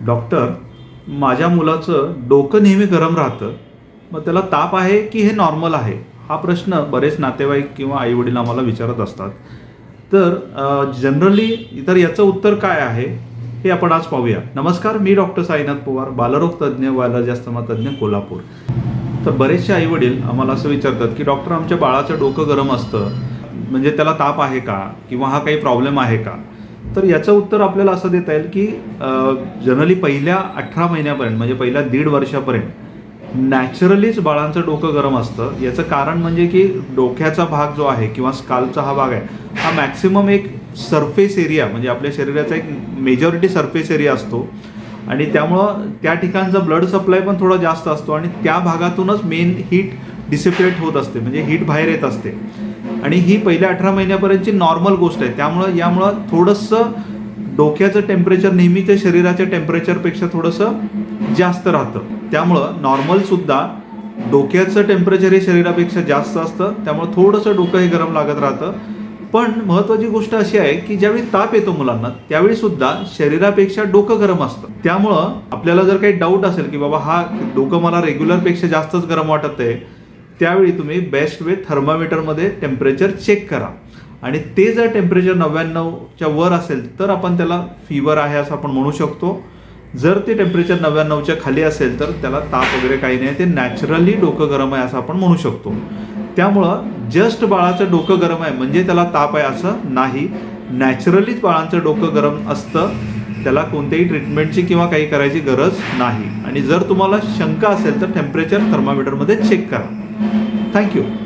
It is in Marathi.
डॉक्टर माझ्या मुलाचं डोकं नेहमी गरम राहतं. मग त्याला ताप आहे की हे नॉर्मल आहे? हा प्रश्न बरेच नातेवाईक किंवा आईवडील आम्हाला विचारत असतात. तर जनरली तर याचं उत्तर काय आहे हे आपण आज पाहूया. नमस्कार मी डॉक्टर साईनाथ पवार बालरोग तज्ज्ञ वायलॉजिस्तमा तज्ज्ञ कोल्हापूर. तर बरेचसे आईवडील आम्हाला असं विचारतात की डॉक्टर आमच्या बाळाचं डोकं गरम असतं. म्हणजे त्याला ताप आहे का? किंवा हा काही प्रॉब्लेम आहे का? तर याचं उत्तर आपल्याला असं देता येईल की जनरली पहिल्या अठरा महिन्यापर्यंत म्हणजे पहिल्या दीड वर्षापर्यंत नॅचरलीच बाळांचं डोकं गरम असतं. याचं कारण म्हणजे की डोक्याचा भाग जो आहे किंवा स्कालचा हा भाग आहे हा मॅक्सिमम एक सरफेस एरिया म्हणजे आपल्या शरीराचा एक मेजॉरिटी सरफेस एरिया असतो. आणि त्यामुळं त्या ठिकाणचा ब्लड सप्लाय पण थोडा जास्त असतो आणि त्या भागातूनच मेन हीट डिसिप्रेट होत असते म्हणजे हीट बाहेर येत असते. आणि ही पहिल्या अठरा महिन्यापर्यंतची नॉर्मल गोष्ट आहे. त्यामुळं यामुळं थोडंसं डोक्याचं टेम्परेचर नेहमीच्या शरीराच्या टेम्परेचरपेक्षा थोडंसं जास्त राहतं. त्यामुळं नॉर्मलसुद्धा डोक्याचं टेम्परेचर हे शरीरापेक्षा जास्त असतं. त्यामुळं थोडंसं डोकं हे गरम लागत राहतं. पण महत्त्वाची गोष्ट अशी आहे की ज्यावेळी ताप येतो मुलांना त्यावेळी सुद्धा शरीरापेक्षा डोकं गरम असतं. त्यामुळं आपल्याला जर काही डाऊट असेल की बाबा हा डोकं मला रेग्युलरपेक्षा जास्तच गरम वाटत आहे त्यावेळी तुम्ही बेस्ट वे थर्मामीटरमध्ये टेम्परेचर चेक करा. आणि ते जर टेम्परेचर नव्याण्णवच्या वर असेल तर आपण त्याला फिवर आहे असं आपण म्हणू शकतो. जर ते टेम्परेचर नव्याण्णवच्या खाली असेल तर त्याला ताप वगैरे काही नाही ते नॅचरली डोकं गरम आहे असं आपण म्हणू शकतो. त्यामुळं जस्ट बाळाचं डोकं गरम आहे म्हणजे त्याला ताप आहे असं नाही. नॅचरलीच बाळांचं डोकं गरम असतं त्याला कोणत्याही ट्रीटमेंटची किंवा काही करायची गरज नाही. आणि जर तुम्हाला शंका असेल तर टेम्परेचर थर्मामीटरमध्ये चेक करा. Thank you.